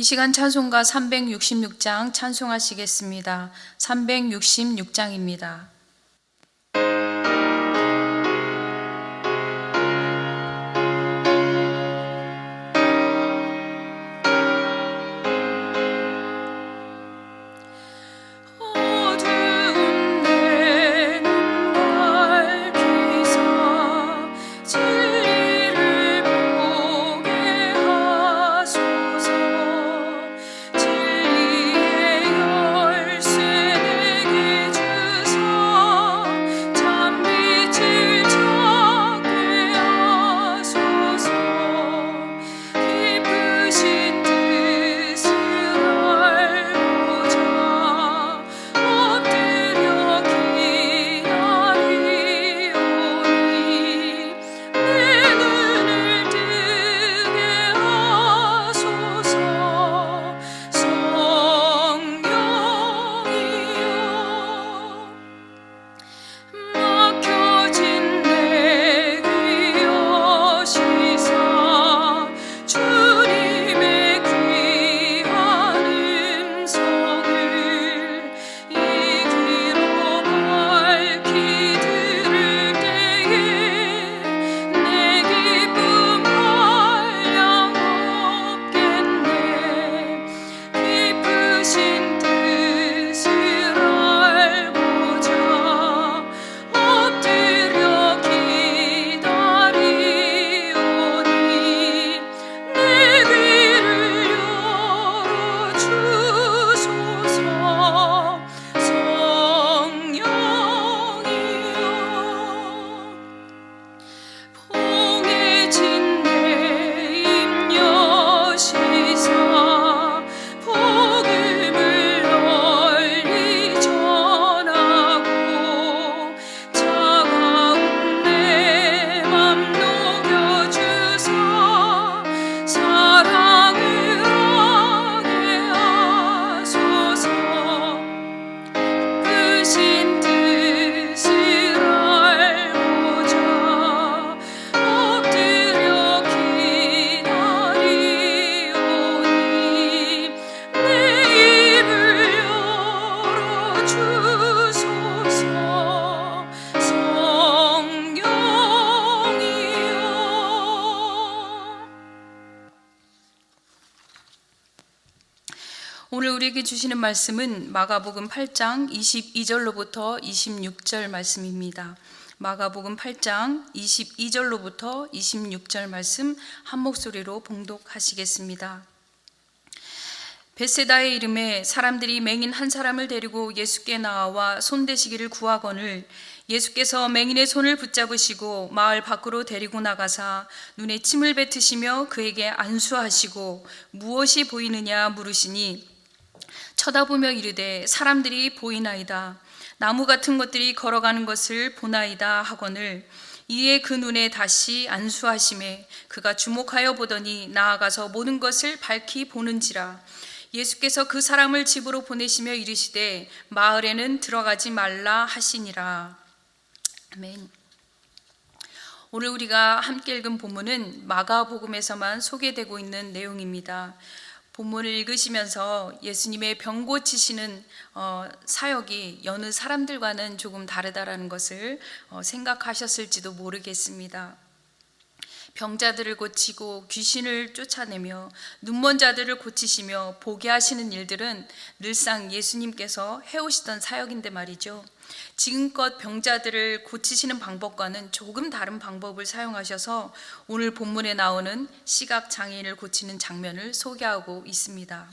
이 시간 찬송가 366장 찬송하시겠습니다. 366장입니다. 우리에게 주시는 말씀은 마가복음 8장 22절로부터 26절 말씀입니다. 마가복음 8장 22절로부터 26절 말씀 한 목소리로 봉독하시겠습니다. 베세다의 이름에 사람들이 맹인 한 사람을 데리고 예수께 나와 손대시기를 구하거늘 예수께서 맹인의 손을 붙잡으시고 마을 밖으로 데리고 나가사 눈에 침을 뱉으시며 그에게 안수하시고 무엇이 보이느냐 물으시니 쳐다보며 이르되 사람들이 보이나이다. 나무 같은 것들이 걸어가는 것을 보나이다 하거늘 이에 그 눈에 다시 안수하심에 그가 주목하여 보더니 나아가서 모든 것을 밝히 보는지라 예수께서 그 사람을 집으로 보내시며 이르시되 마을에는 들어가지 말라 하시니라 아멘. 오늘 우리가 함께 읽은 본문은 마가복음에서만 소개되고 있는 내용입니다. 본문을 읽으시면서 예수님의 병 고치시는 어, 사역이 여느 사람들과는 조금 다르다라는 것을 어, 생각하셨을지도 모르겠습니다. 병자들을 고치고 귀신을 쫓아내며 눈먼 자들을 고치시며 보게 하시는 일들은 늘상 예수님께서 해오시던 사역인데 말이죠. 지금껏 병자들을 고치시는 방법과는 조금 다른 방법을 사용하셔서 오늘 본문에 나오는 시각 장애인을 고치는 장면을 소개하고 있습니다.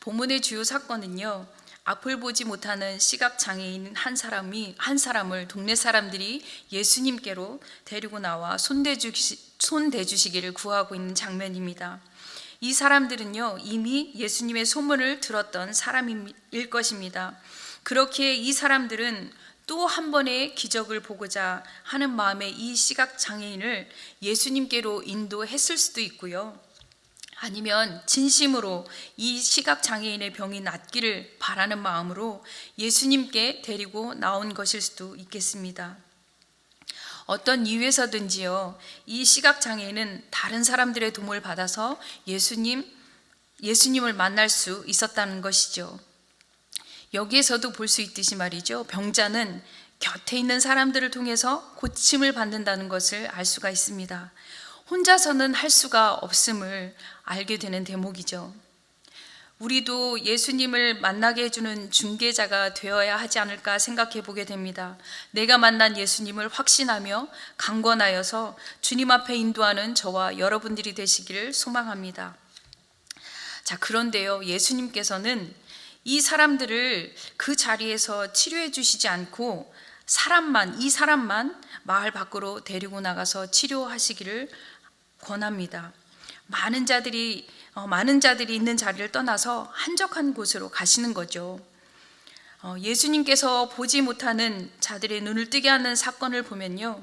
본문의 주요 사건은요. 앞을 보지 못하는 시각 장애인 한 사람이 한 사람을 동네 사람들이 예수님께로 데리고 나와 손대주시, 손대주시기를 구하고 있는 장면입니다. 이 사람들은요 이미 예수님의 소문을 들었던 사람일 것입니다. 그렇기에 이 사람들은 또 한 번의 기적을 보고자 하는 마음에 이 시각 장애인을 예수님께로 인도했을 수도 있고요. 아니면 진심으로 이 시각 장애인의 병이 낫기를 바라는 마음으로 예수님께 데리고 나온 것일 수도 있겠습니다. 어떤 이유에서든지요, 이 시각 장애인은 다른 사람들의 도움을 받아서 예수님 예수님을 만날 수 있었다는 것이죠. 여기에서도 볼 수 있듯이 말이죠. 병자는 곁에 있는 사람들을 통해서 고침을 받는다는 것을 알 수가 있습니다. 혼자서는 할 수가 없음을 알게 되는 대목이죠. 우리도 예수님을 만나게 해주는 중개자가 되어야 하지 않을까 생각해 보게 됩니다. 내가 만난 예수님을 확신하며 강권하여서 주님 앞에 인도하는 저와 여러분들이 되시기를 소망합니다. 자, 그런데요, 예수님께서는 이 사람들을 그 자리에서 치료해 주시지 않고 사람만, 이 사람만 마을 밖으로 데리고 나가서 치료하시기를 권합니다. 많은 자들이 어, 많은 자들이 있는 자리를 떠나서 한적한 곳으로 가시는 거죠. 어, 예수님께서 보지 못하는 자들의 눈을 뜨게 하는 사건을 보면요.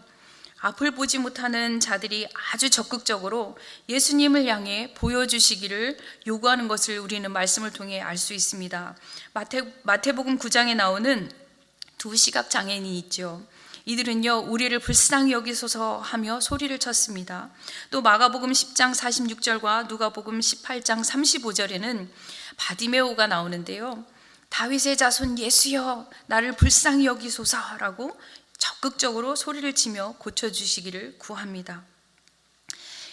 앞을 보지 못하는 자들이 아주 적극적으로 예수님을 향해 보여주시기를 요구하는 것을 우리는 말씀을 통해 알 수 있습니다. 마태, 마태복음 9장에 나오는 두 시각 장애인이 있죠. 이들은요, 우리를 불쌍히 여기소서 하며 소리를 쳤습니다. 또 마가복음 10장 46절과 누가복음 18장 35절에는 바디메오가 나오는데요. 다윗의 자손 예수여, 나를 불쌍히 여기소서라고 적극적으로 소리를 치며 고쳐주시기를 구합니다.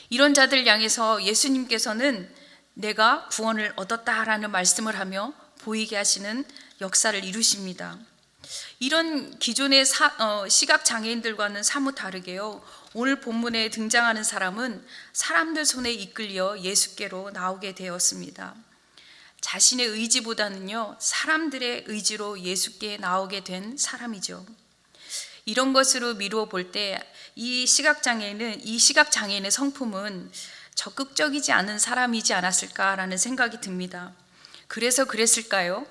이런 자들 향해서 예수님께서는 내가 구원을 얻었다라는 말씀을 하며 보이게 하시는 역사를 이루십니다. 이런 기존의 사, 어, 시각 장애인들과는 사뭇 다르게요. 오늘 본문에 등장하는 사람은 사람들 손에 이끌려 예수께로 나오게 되었습니다. 자신의 의지보다는요, 사람들의 의지로 예수께 나오게 된 사람이죠. 이런 것으로 미루어 볼 때 이 시각 장애인은 이 시각 장애인의 성품은 적극적이지 않은 사람이지 않았을까라는 생각이 듭니다. 그래서 그랬을까요?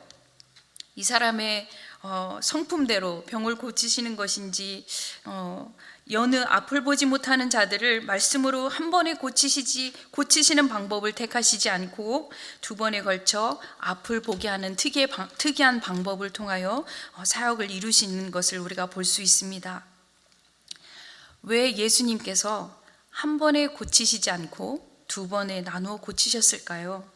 이 사람의 어, 성품대로 병을 고치시는 것인지 어, 여느 앞을 보지 못하는 자들을 말씀으로 한 번에 고치시지 고치시는 방법을 택하시지 않고 두 번에 걸쳐 앞을 보게 하는 특이의, 방, 특이한 방법을 통하여 어, 사역을 이루시는 것을 우리가 볼 수 있습니다. 왜 예수님께서 한 번에 고치시지 않고 두 번에 나누어 고치셨을까요?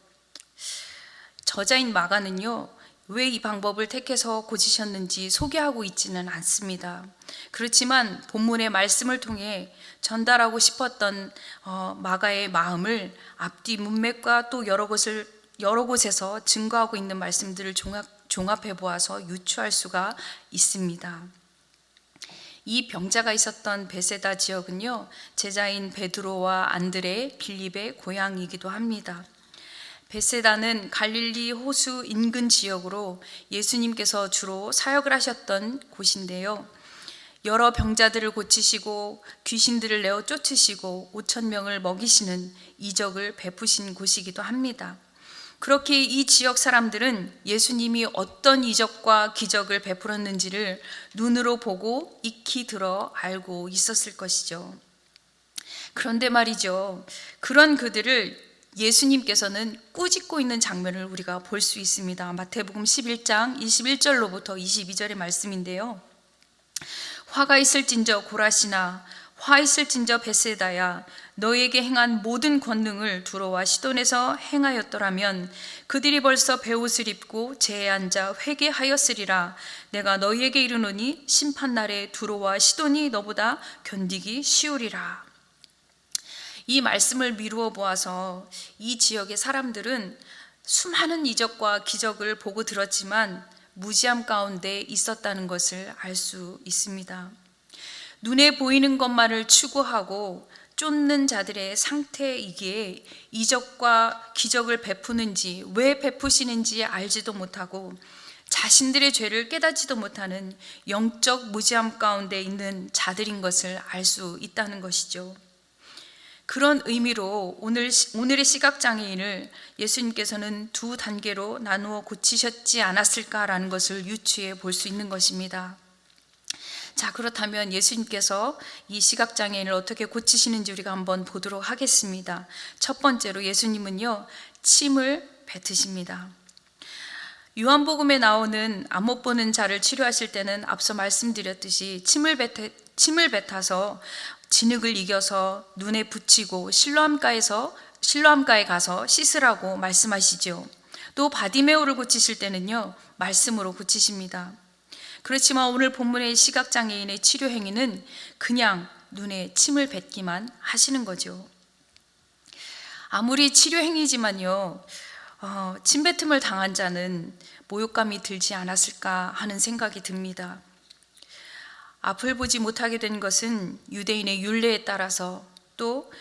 저자인 마가는요. 왜 이 방법을 택해서 고치셨는지 소개하고 있지는 않습니다. 그렇지만 본문의 말씀을 통해 전달하고 싶었던 어, 마가의 마음을 앞뒤 문맥과 또 여러 곳을 여러 곳에서 증거하고 있는 말씀들을 종합, 종합해 보아서 유추할 수가 있습니다. 이 병자가 있었던 베세다 지역은요 제자인 베드로와 안드레, 빌립의 고향이기도 합니다. 베세다는 갈릴리 호수 인근 지역으로 예수님께서 주로 사역을 하셨던 곳인데요. 여러 병자들을 고치시고 귀신들을 내어 쫓으시고 5천 명을 먹이시는 이적을 베푸신 곳이기도 합니다. 그렇게 이 지역 사람들은 예수님이 어떤 이적과 기적을 베풀었는지를 눈으로 보고 익히 들어 알고 있었을 것이죠. 그런데 말이죠. 그런 그들을 예수님께서는 꾸짖고 있는 장면을 우리가 볼 수 있습니다. 마태복음 11장 21절로부터 22절의 말씀인데요. 화가 있을진저 고라시나 화 있을진저 베세다야 너에게 행한 모든 권능을 두로와 시돈에서 행하였더라면 그들이 벌써 배옷을 입고 제에 앉아 회개하였으리라 내가 너희에게 이르노니 심판 날에 두로와 시돈이 너보다 견디기 쉬우리라 이 말씀을 미루어 보아서 이 지역의 사람들은 수많은 이적과 기적을 보고 들었지만 무지함 가운데 있었다는 것을 알 수 있습니다. 눈에 보이는 것만을 추구하고 쫓는 자들의 상태이기에 이적과 기적을 베푸는지 왜 베푸시는지 알지도 못하고 자신들의 죄를 깨닫지도 못하는 영적 무지함 가운데 있는 자들인 것을 알 수 있다는 것이죠. 그런 의미로 오늘, 오늘의 시각장애인을 예수님께서는 두 단계로 나누어 고치셨지 않았을까라는 것을 유추해 볼 수 있는 것입니다. 자, 그렇다면 예수님께서 이 시각장애인을 어떻게 고치시는지 우리가 한번 보도록 하겠습니다. 첫 번째로 예수님은요, 침을 뱉으십니다. 요한복음에 나오는 안못 보는 자를 치료하실 때는 앞서 말씀드렸듯이 침을 뱉, 침을 뱉어서 진흙을 이겨서 눈에 붙이고 실로암가에서 실로암가에 가서 씻으라고 말씀하시죠. 또 바디메오를 고치실 때는요 말씀으로 고치십니다. 그렇지만 오늘 본문의 시각장애인의 치료 행위는 그냥 눈에 침을 뱉기만 하시는 거죠. 아무리 치료 행위지만요, 어, 침뱉음을 당한 자는 모욕감이 들지 않았을까 하는 생각이 듭니다. 앞을 보지 못하게 된 것은 유대인의 율례에 따라서 또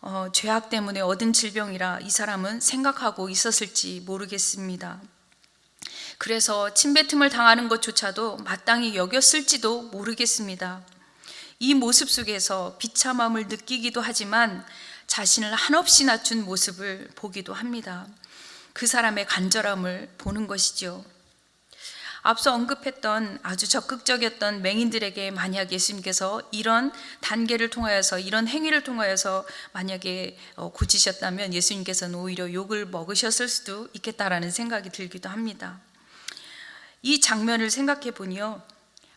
어, 죄악 때문에 얻은 질병이라 이 사람은 생각하고 있었을지 모르겠습니다. 그래서 침뱉음을 당하는 것조차도 마땅히 여겼을지도 모르겠습니다. 이 모습 속에서 비참함을 느끼기도 하지만 자신을 한없이 낮춘 모습을 보기도 합니다. 그 사람의 간절함을 보는 것이죠. 앞서 언급했던 아주 적극적이었던 맹인들에게 만약 예수님께서 이런 단계를 통하여서 이런 행위를 통하여서 만약에 어, 고치셨다면 예수님께서는 오히려 욕을 먹으셨을 수도 있겠다라는 생각이 들기도 합니다. 이 장면을 생각해 보니요.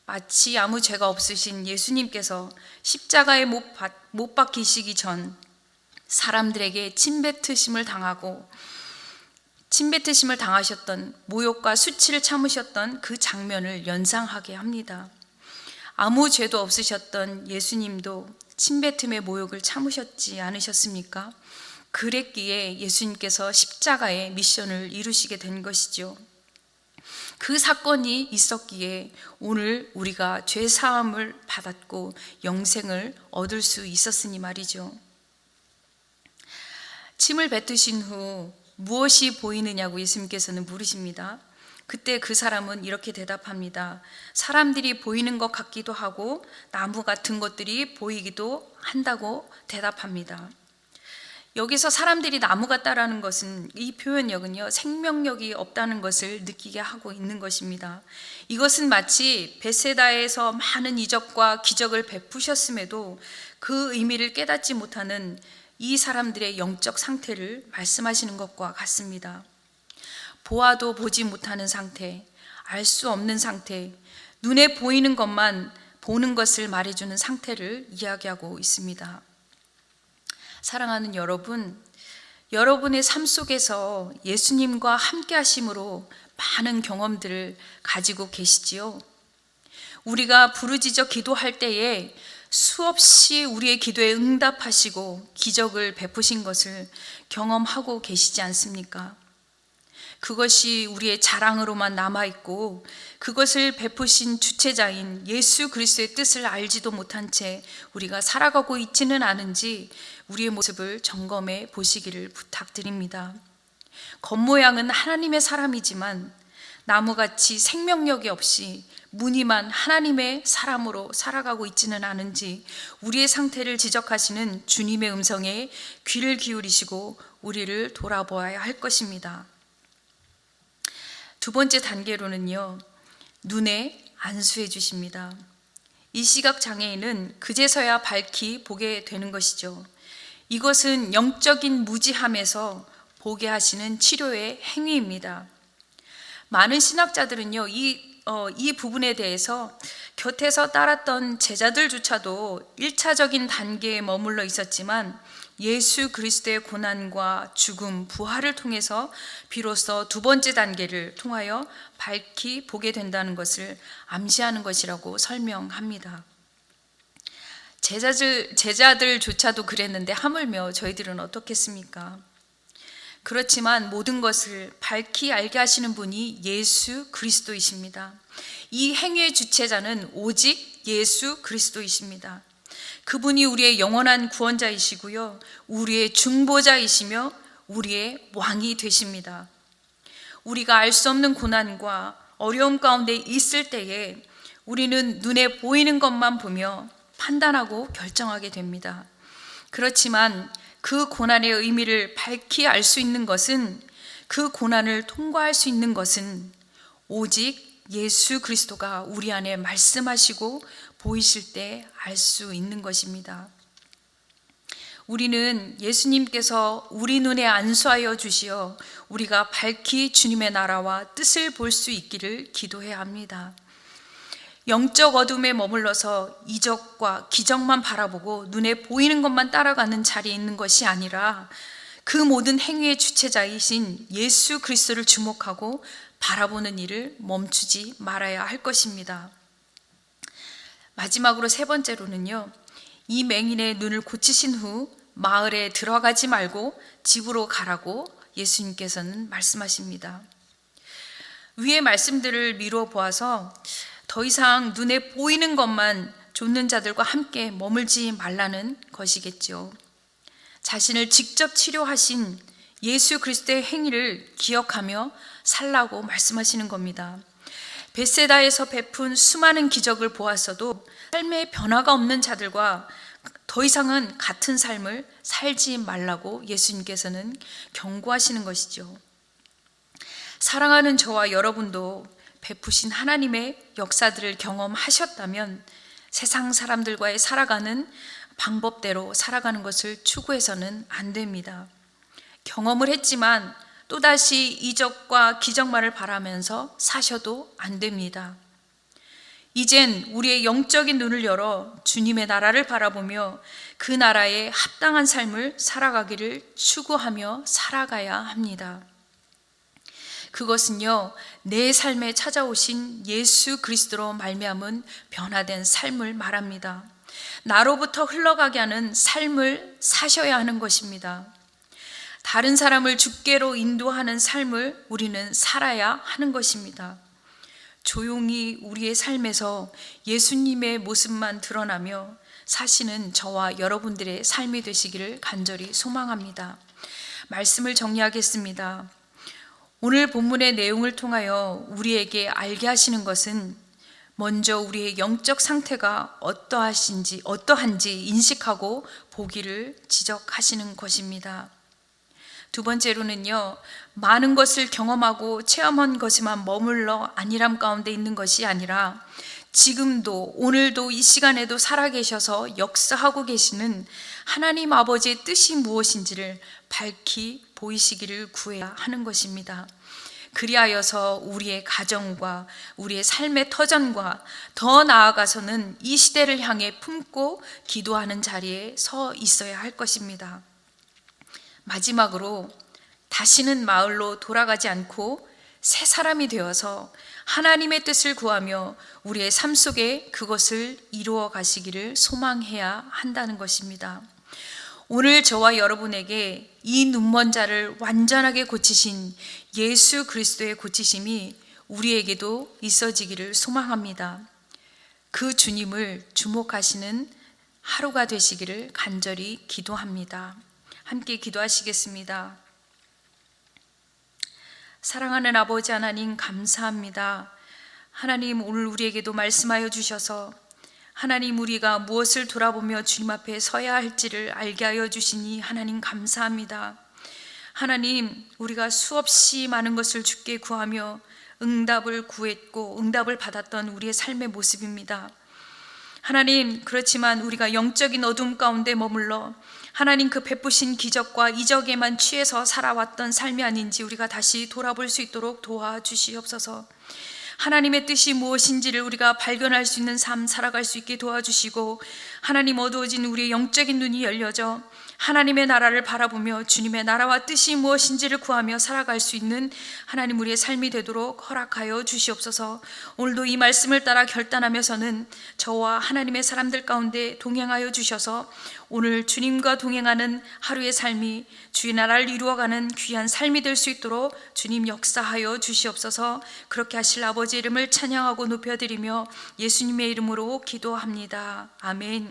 마치 아무 죄가 없으신 예수님께서 십자가에 못, 박, 못 박히시기 전 사람들에게 침뱉으심을 당하고 침뱉으심을 당하셨던 모욕과 수치를 참으셨던 그 장면을 연상하게 합니다. 아무 죄도 없으셨던 예수님도 침뱉음의 모욕을 참으셨지 않으셨습니까? 그랬기에 예수님께서 십자가의 미션을 이루시게 된 것이죠. 그 사건이 있었기에 오늘 우리가 죄 사함을 받았고 영생을 얻을 수 있었으니 말이죠. 침을 뱉으신 후 무엇이 보이느냐고 예수님께서는 물으십니다. 그때 그 사람은 이렇게 대답합니다. 사람들이 보이는 것 같기도 하고 나무 같은 것들이 보이기도 한다고 대답합니다. 여기서 사람들이 나무 같다라는 것은 이 표현력은요 생명력이 없다는 것을 느끼게 하고 있는 것입니다. 이것은 마치 베세다에서 많은 이적과 기적을 베푸셨음에도 그 의미를 깨닫지 못하는 이 사람들의 영적 상태를 말씀하시는 것과 같습니다. 보아도 보지 못하는 상태, 알 수 없는 상태, 눈에 보이는 것만 보는 것을 말해주는 상태를 이야기하고 있습니다. 사랑하는 여러분, 여러분의 삶 속에서 예수님과 함께 하심으로 많은 경험들을 가지고 계시지요. 우리가 부르짖어 기도할 때에 수없이 우리의 기도에 응답하시고 기적을 베푸신 것을 경험하고 계시지 않습니까? 그것이 우리의 자랑으로만 남아있고 그것을 베푸신 주체자인 예수 그리스도의 뜻을 알지도 못한 채 우리가 살아가고 있지는 않은지 우리의 모습을 점검해 보시기를 부탁드립니다. 겉모양은 하나님의 사람이지만 나무같이 생명력이 없이 무늬만 하나님의 사람으로 살아가고 있지는 않은지 우리의 상태를 지적하시는 주님의 음성에 귀를 기울이시고 우리를 돌아보아야 할 것입니다. 두 번째 단계로는요, 눈에 안수해 주십니다. 이 시각 장애인은 그제서야 밝히 보게 되는 것이죠. 이것은 영적인 무지함에서 보게 하시는 치료의 행위입니다. 많은 신학자들은요, 이 어, 이 부분에 대해서 곁에서 따랐던 제자들조차도 1차적인 단계에 머물러 있었지만 예수 그리스도의 고난과 죽음, 부활을 통해서 비로소 두 번째 단계를 통하여 밝히 보게 된다는 것을 암시하는 것이라고 설명합니다. 제자들, 제자들조차도 그랬는데 하물며 저희들은 어떻겠습니까? 그렇지만 모든 것을 밝히 알게 하시는 분이 예수 그리스도이십니다. 이 행위의 주체자는 오직 예수 그리스도이십니다. 그분이 우리의 영원한 구원자이시고요. 우리의 중보자이시며 우리의 왕이 되십니다. 우리가 알 수 없는 고난과 어려움 가운데 있을 때에 우리는 눈에 보이는 것만 보며 판단하고 결정하게 됩니다. 그렇지만 그 고난의 의미를 밝히 알 수 있는 것은 그 고난을 통과할 수 있는 것은 오직 예수 그리스도가 우리 안에 말씀하시고 보이실 때 알 수 있는 것입니다. 우리는 예수님께서 우리 눈에 안수하여 주시어 우리가 밝히 주님의 나라와 뜻을 볼 수 있기를 기도해야 합니다. 영적 어둠에 머물러서 이적과 기적만 바라보고 눈에 보이는 것만 따라가는 자리에 있는 것이 아니라 그 모든 행위의 주체자이신 예수 그리스도를 주목하고 바라보는 일을 멈추지 말아야 할 것입니다. 마지막으로 세 번째로는요. 이 맹인의 눈을 고치신 후 마을에 들어가지 말고 집으로 가라고 예수님께서는 말씀하십니다. 위의 말씀들을 미루어 보아서 더 이상 눈에 보이는 것만 좇는 자들과 함께 머물지 말라는 것이겠죠. 자신을 직접 치료하신 예수 그리스도의 행위를 기억하며 살라고 말씀하시는 겁니다. 베세다에서 베푼 수많은 기적을 보았어도 삶의 변화가 없는 자들과 더 이상은 같은 삶을 살지 말라고 예수님께서는 경고하시는 것이죠. 사랑하는 저와 여러분도 베푸신 하나님의 역사들을 경험하셨다면 세상 사람들과의 살아가는 방법대로 살아가는 것을 추구해서는 안 됩니다. 경험을 했지만 또다시 이적과 기적만을 바라면서 사셔도 안 됩니다. 이젠 우리의 영적인 눈을 열어 주님의 나라를 바라보며 그 나라에 합당한 삶을 살아가기를 추구하며 살아가야 합니다. 그것은요 내 삶에 찾아오신 예수 그리스도로 말미암은 변화된 삶을 말합니다. 나로부터 흘러가게 하는 삶을 사셔야 하는 것입니다. 다른 사람을 주께로 인도하는 삶을 우리는 살아야 하는 것입니다. 조용히 우리의 삶에서 예수님의 모습만 드러나며 사시는 저와 여러분들의 삶이 되시기를 간절히 소망합니다. 말씀을 정리하겠습니다. 오늘 본문의 내용을 통하여 우리에게 알게 하시는 것은 먼저 우리의 영적 상태가 어떠하신지 어떠한지 인식하고 보기를 지적하시는 것입니다. 두 번째로는요, 많은 것을 경험하고 체험한 것에만 머물러 안일함 가운데 있는 것이 아니라 지금도 오늘도 이 시간에도 살아계셔서 역사하고 계시는 하나님 아버지의 뜻이 무엇인지를 밝히 보이시기를 구해야 하는 것입니다. 그리하여서 우리의 가정과 우리의 삶의 터전과 더 나아가서는 이 시대를 향해 품고 기도하는 자리에 서 있어야 할 것입니다. 마지막으로 다시는 마을로 돌아가지 않고 새 사람이 되어서 하나님의 뜻을 구하며 우리의 삶 속에 그것을 이루어 가시기를 소망해야 한다는 것입니다. 오늘 저와 여러분에게 이 눈먼 자를 완전하게 고치신 예수 그리스도의 고치심이 우리에게도 있어지기를 소망합니다. 그 주님을 주목하시는 하루가 되시기를 간절히 기도합니다. 함께 기도하시겠습니다. 사랑하는 아버지 하나님 감사합니다. 하나님 오늘 우리에게도 말씀하여 주셔서 하나님 우리가 무엇을 돌아보며 주님 앞에 서야 할지를 알게 하여 주시니 하나님 감사합니다. 하나님 우리가 수없이 많은 것을 주께 구하며 응답을 구했고 응답을 받았던 우리의 삶의 모습입니다. 하나님 그렇지만 우리가 영적인 어둠 가운데 머물러 하나님 그 베푸신 기적과 이적에만 취해서 살아왔던 삶이 아닌지 우리가 다시 돌아볼 수 있도록 도와주시옵소서. 하나님의 뜻이 무엇인지를 우리가 발견할 수 있는 삶 살아갈 수 있게 도와주시고 하나님 어두워진 우리의 영적인 눈이 열려져 하나님의 나라를 바라보며 주님의 나라와 뜻이 무엇인지를 구하며 살아갈 수 있는 하나님 우리의 삶이 되도록 허락하여 주시옵소서. 오늘도 이 말씀을 따라 결단하면서는 저와 하나님의 사람들 가운데 동행하여 주셔서 오늘 주님과 동행하는 하루의 삶이 주의 나라를 이루어가는 귀한 삶이 될 수 있도록 주님 역사하여 주시옵소서. 그렇게 하실 아버지 이름을 찬양하고 높여드리며 예수님의 이름으로 기도합니다. 아멘.